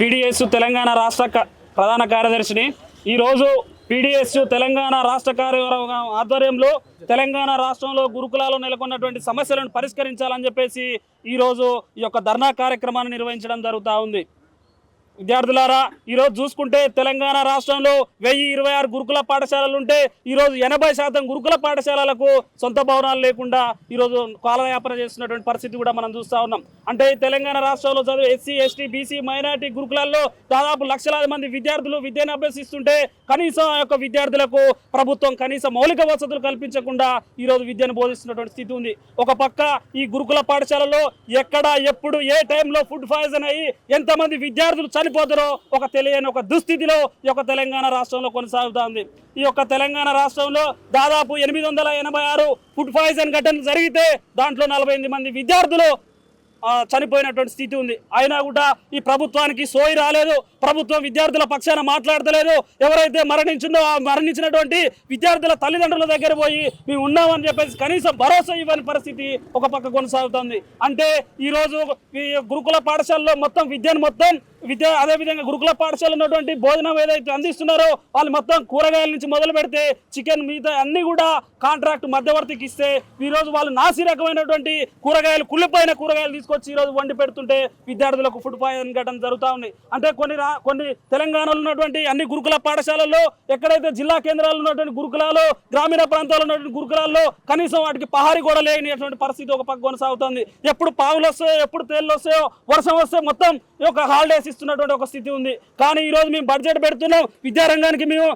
PDS Telangana రాష్ట్ర క- ప్రధాన కార్యదర్శిని. ఈరోజు పీడిఎస్ తెలంగాణ రాష్ట్ర కార్యవర్గం ఆధ్వర్యంలో తెలంగాణ రాష్ట్రంలో గురుకులాలు నెలకొన్నటువంటి సమస్యలను పరిష్కరించాలని చెప్పేసి ఈరోజు ఈ యొక్క ధర్నా కార్యక్రమాన్ని నిర్వహించడం జరుగుతూ ఉంది. విద్యార్థులారా ఈరోజు చూసుకుంటే తెలంగాణ రాష్ట్రంలో వెయ్యి ఇరవై ఆరు గురుకుల పాఠశాలలు ఉంటే ఈరోజు ఎనభై శాతం గురుకుల పాఠశాలలకు సొంత భవనాలు లేకుండా ఈరోజు కాలయాపన చేస్తున్నటువంటి పరిస్థితి కూడా మనం చూస్తూ ఉన్నాం. అంటే తెలంగాణ రాష్ట్రంలో చదివే ఎస్సీ ఎస్టీ బీసీ మైనార్టీ గురుకులాల్లో దాదాపు లక్షలాది మంది విద్యార్థులు విద్యను అభ్యసిస్తుంటే కనీసం ఆ యొక్క విద్యార్థులకు ప్రభుత్వం కనీస మౌలిక వసతులు కల్పించకుండా ఈరోజు విద్యను బోధిస్తున్నటువంటి స్థితి ఉంది. ఒక పక్క ఈ గురుకుల పాఠశాలలో ఎక్కడ ఎప్పుడు ఏ టైంలో ఫుడ్ పాయిజన్ అయ్యి ఎంతమంది విద్యార్థులు చనిపోతారో ఒక తెలియని ఒక దుస్థితిలో ఈ యొక్క తెలంగాణ రాష్ట్రంలో కొనసాగుతోంది. ఈ యొక్క తెలంగాణ రాష్ట్రంలో దాదాపు ఎనిమిది వందల ఎనభై ఆరు ఫుడ్ పాయిజన్ ఘటనలు జరిగితే దాంట్లో నలభై ఎనిమిది మంది విద్యార్థులు చనిపోయినటువంటి స్థితి ఉంది. అయినా కూడా ఈ ప్రభుత్వానికి సోయి రాలేదు. ప్రభుత్వం విద్యార్థుల పక్షాన మాట్లాడతలేదు. ఎవరైతే మరణించిందో ఆ మరణించినటువంటి విద్యార్థుల తల్లిదండ్రుల దగ్గర పోయి మేము ఉన్నామని చెప్పేసి కనీసం భరోసా ఇవ్వని పరిస్థితి ఒక పక్క కొనసాగుతుంది. అంటే ఈరోజు ఈ గురుకుల పాఠశాలలో మొత్తం విద్యను మొత్తం విద్య అదేవిధంగా గురుకుల పాఠశాల ఉన్నటువంటి భోజనం ఏదైతే అందిస్తున్నారో వాళ్ళు మొత్తం కూరగాయల నుంచి మొదలు పెడితే చికెన్ మిగతా అన్ని కూడా కాంట్రాక్ట్ మధ్యవర్తికి ఇస్తే ఈరోజు వాళ్ళు నాసి రకమైనటువంటి కూరగాయలు కుళ్ళిపోయిన కూరగాయలు తీసుకొచ్చి ఈరోజు వండి పెడుతుంటే విద్యార్థులకు ఫుడ్ పాయిజన్ ఘటన జరుగుతూ ఉంది అంటే కొన్ని కొన్ని తెలంగాణలో ఉన్నటువంటి అన్ని గురుకుల పాఠశాలల్లో ఎక్కడైతే జిల్లా కేంద్రాల్లో ఉన్నటువంటి గురుకులాలు గ్రామీణ ప్రాంతాల్లో ఉన్నటువంటి గురుకులాల్లో కనీసం వాటికి పహారీ కూడా లేనిటువంటి పరిస్థితి ఒక పక్క కొనసాగుతుంది. ఎప్పుడు పావులు వస్తాయో ఎప్పుడు తేళ్ళు వస్తాయో వర్షం వస్తే మొత్తం ఈ యొక్క హాలిడేస్ ఇస్తున్నటువంటి ఒక స్థితి ఉంది. కానీ ఈరోజు మేము బడ్జెట్ పెడుతున్నాం. విద్యారంగానికి మేము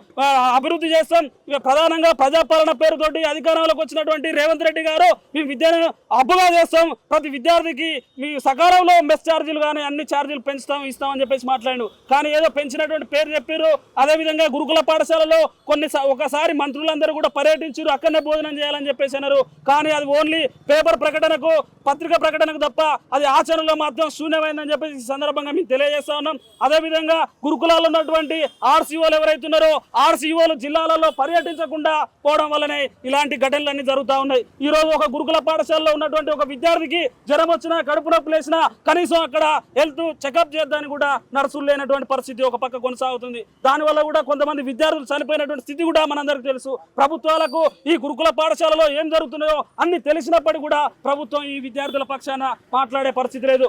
అభివృద్ధి చేస్తాం. ప్రధానంగా ప్రజాపాలన పేరుతోటి అధికారంలోకి వచ్చినటువంటి రేవంత్ రెడ్డి గారు మేము విద్యను అబ్బుగా చేస్తాం. ప్రతి విద్యార్థికి మీ సకాలంలో మెస్ ఛార్జీలు కానీ అన్ని ఛార్జీలు పెంచుతాం ఇస్తామని చెప్పేసి మాట్లాడు కానీ ఏదో పెంచినటువంటి పేరు చెప్పారు. అదేవిధంగా గురుకుల పాఠశాలలో కొన్ని ఒకసారి మంత్రులందరూ కూడా పర్యటించారు. అక్కడనే భోజనం చేయాలని చెప్పేసి అన్నారు. కానీ అది ఓన్లీ పేపర్ ప్రకటనకు పత్రిక ప్రకటనకు తప్ప అది ఆచరణలో మాత్రం శూన్యమైందని చెప్పేసి ఈ సందర్భంగా మేము తెలియజేస్తాం ఉన్నాం. అదేవిధంగా గురుకులాలు ఉన్నటువంటి ఆర్సీఓలు ఎవరైతే ఉన్నారో ఆర్సీఓలు జిల్లాలలో పర్యటించకుండా పోవడం వల్లనే ఇలాంటి ఘటనలన్నీ జరుగుతూ ఉన్నాయి. ఈ రోజు ఒక గురుకుల పాఠశాలలో ఉన్నటువంటి ఒక విద్యార్థికి జ్వరం వచ్చినా కడుపు నొప్పి లేచినా కనీసం అక్కడ హెల్త్ చెకప్ చేద్దాన్ని కూడా నర్సులు లేనటువంటి పరిస్థితి ఒక పక్క కొనసాగుతుంది. దానివల్ల కూడా కొంతమంది విద్యార్థులు చనిపోయినటువంటి స్థితి కూడా మనందరికీ తెలుసు. ప్రభుత్వాలకు ఈ గురుకుల పాఠశాలలో ఏం జరుగుతున్నాయో అన్ని తెలిసినప్పటికీ కూడా ప్రభుత్వం ఈ విద్యార్థుల పక్షాన మాట్లాడే పరిస్థితి లేదు.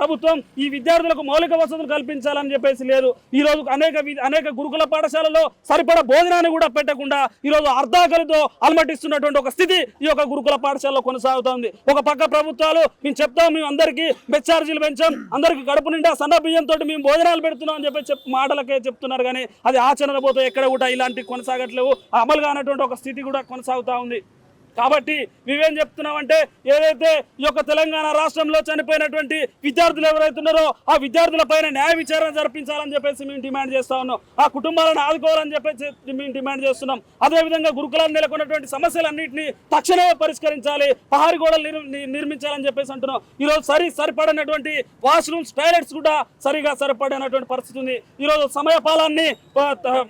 ప్రభుత్వం ఈ విద్యార్థులకు మౌలిక వసతులు కల్పించాలని చెప్పేసి లేదు. ఈ రోజు అనేక అనేక గురుకుల పాఠశాలలో సరిపడ భోజనాన్ని కూడా పెట్టకుండా ఈ రోజు అర్ధాకలితో అలమటిస్తున్నటువంటి ఒక స్థితి ఈ యొక్క గురుకుల పాఠశాలలో కొనసాగుతోంది. ఒక పక్క ప్రభుత్వాలు మేము చెప్తాం మేము అందరికీ బెడ్ ఛార్జీలు పెంచాం అందరికీ కడుపు నిండా సన్న బియ్యంతో మేము భోజనాలు పెడుతున్నాం అని చెప్పి మాటలకే చెప్తున్నారు. కానీ అది ఆచరణ పోతే ఎక్కడ కూడా ఇలాంటి కొనసాగట్లేవు. అమలు కానటువంటి ఒక స్థితి కూడా కొనసాగుతూ ఉంది. కాబట్టి మేమేం చెప్తున్నామంటే ఏదైతే ఈ యొక్క తెలంగాణ రాష్ట్రంలో చనిపోయినటువంటి విద్యార్థులు ఎవరైతే ఉన్నారో ఆ విద్యార్థుల పైన న్యాయ విచారణ జరిపించాలని చెప్పేసి మేము డిమాండ్ చేస్తా ఉన్నాం. ఆ కుటుంబాలను ఆదుకోవాలని చెప్పేసి మేము డిమాండ్ చేస్తున్నాం. అదేవిధంగా గురుకులాలు నెలకొన్నటువంటి సమస్యలన్నింటినీ తక్షణమే పరిష్కరించాలి. పహారి గోడలు నిర్మించాలని చెప్పేసి అంటున్నాం. ఈరోజు సరి సరిపడనటువంటి వాష్రూమ్స్ టాయిలెట్స్ కూడా సరిగా సరిపడినటువంటి పరిస్థితి ఉంది. ఈరోజు సమయపాలన్ని ఆ,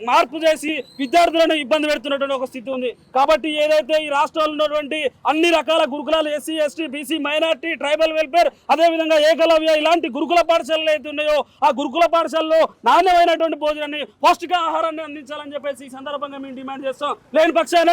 మార్పు చేసి విద్యార్థులను ఇబ్బంది పెడుతున్నటువంటి ఒక స్థితి ఉంది. కాబట్టి ఏదైతే ఈ రాష్ట్రాల్లో ఉన్నటువంటి అన్ని రకాల గురుకులాలు SC ST BC minority tribal welfare అదేవిధంగా ఏకలవ్య ఇలాంటి గురుకుల పాఠశాలలు అయితే ఉన్నాయో ఆ గురుకుల పాఠశాలలో నాణ్యమైనటువంటి భోజనాన్ని పౌష్టికాహారాన్ని అందించాలని చెప్పేసి ఈ సందర్భంగా మేము డిమాండ్ చేస్తాం. లేని పక్షాన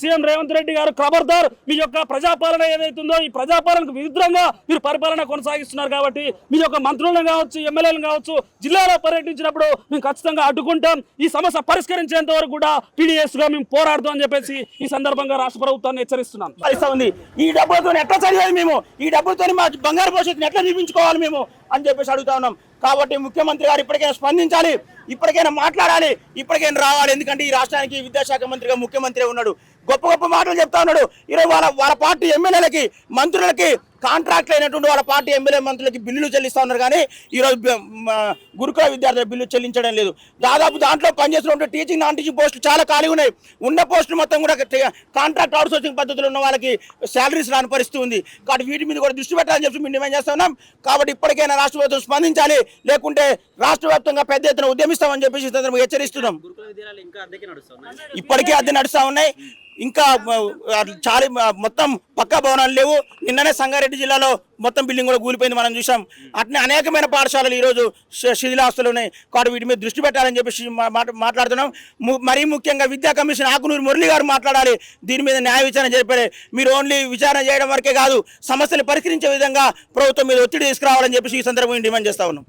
సీఎం రేవంత్ రెడ్డి గారు ఖబర్దార్ మీ యొక్క ప్రజాపాలన ఏదైతుందో ఈ ప్రజాపాలనకు విరుద్ధంగా మీరు పరిపాలన కొనసాగిస్తున్నారు కాబట్టి మీ యొక్క మంత్రులను కావచ్చు ఎమ్మెల్యేలను కావచ్చు జిల్లాలో పర్యటించినప్పుడు మేము ఖచ్చితంగా అడ్డుకుంటాం. ఈ సమస్య పరిష్కరించేంత వరకు కూడా పీడిఎస్ మేము పోరాడుతాం అని చెప్పేసి ఈ సందర్భంగా రాష్ట్ర ప్రభుత్వాన్ని హెచ్చరిస్తున్నాం. పరిస్థితి ఉంది ఈ డబ్బులతో ఎట్లా చదివేది మేము? ఈ డబ్బులతో మా బంగారు భవిష్యత్తుని ఎట్లా నిర్మించుకోవాలి మేము? అని చెప్పేసి అడుగుతా ఉన్నాం. కాబట్టి ముఖ్యమంత్రి గారు ఇప్పటికైనా స్పందించాలి. ఇప్పటికైనా మాట్లాడాలి ఇప్పటికైనా రావాలి. ఎందుకంటే ఈ రాష్ట్రానికి విద్యాశాఖ మంత్రిగా ముఖ్యమంత్రి ఉన్నాడు. గొప్ప గొప్ప మాటలు చెప్తా ఉన్నాడు. ఈరోజు వాళ్ళ వాళ్ళ పార్టీ ఎమ్మెల్యేలకి మంత్రులకి కాంట్రాక్ట్ అయినటువంటి వాళ్ళ పార్టీ ఎమ్మెల్యే మంత్రులకి బిల్లులు చెల్లిస్తా ఉన్నారు. కానీ ఈరోజు గురుకుల విద్యార్థుల బిల్లు చెల్లించడం లేదు. దాదాపు దాంట్లో పనిచేస్తున్న టీచింగ్ నాన్ టీచింగ్ పోస్టులు చాలా ఖాళీ ఉన్నాయి. ఉన్న పోస్టులు మొత్తం కూడా కాంట్రాక్ట్ అవుట్సోర్సింగ్ పద్ధతిలో ఉన్న వాళ్ళకి శాలరీస్ రాని పరిస్థితి ఉంది. కాబట్టి వీటి మీద కూడా దృష్టి పెట్టాలని చెప్పి మేము డిమాండ్ చేస్తున్నాం కాబట్టి ఇప్పటికైనా రాష్ట్ర ప్రభుత్వం స్పందించాలి. లేకుంటే రాష్ట్ర వ్యాప్తంగా పెద్ద ఎత్తున ఉద్యమిస్తాం. చేస్తామని చెప్పేసి ఈ హెచ్చరిస్తున్నాం. ఇప్పటికే ఇప్పటికీ అద్దె నడుస్తూ ఉన్నాయి. ఇంకా చాలా మొత్తం పక్కా భవనాలు లేవు. నిన్ననే సంగారెడ్డి జిల్లాలో మొత్తం బిల్డింగ్ కూడా కూలిపోయింది మనం చూసాం. అట్నే అనేకమైన పాఠశాలలు ఈరోజు శిథిలాస్తులు ఉన్నాయి. కాబట్టి వీటి మీద దృష్టి పెట్టాలని చెప్పేసి మాట్లాడుతున్నాం. మరీ ముఖ్యంగా విద్యా కమిషన్ ఆకునూరు మురళి గారు మాట్లాడాలి. దీని మీద న్యాయ విచారణ జరిపాలి. మీరు ఓన్లీ విచారణ చేయడం వరకే కాదు సమస్యలు పరిష్కరించే విధంగా ప్రభుత్వం మీద ఒత్తిడి తీసుకురావాలని చెప్పేసి ఈ సందర్భంగా డిమాండ్ చేస్తా ఉన్నాం.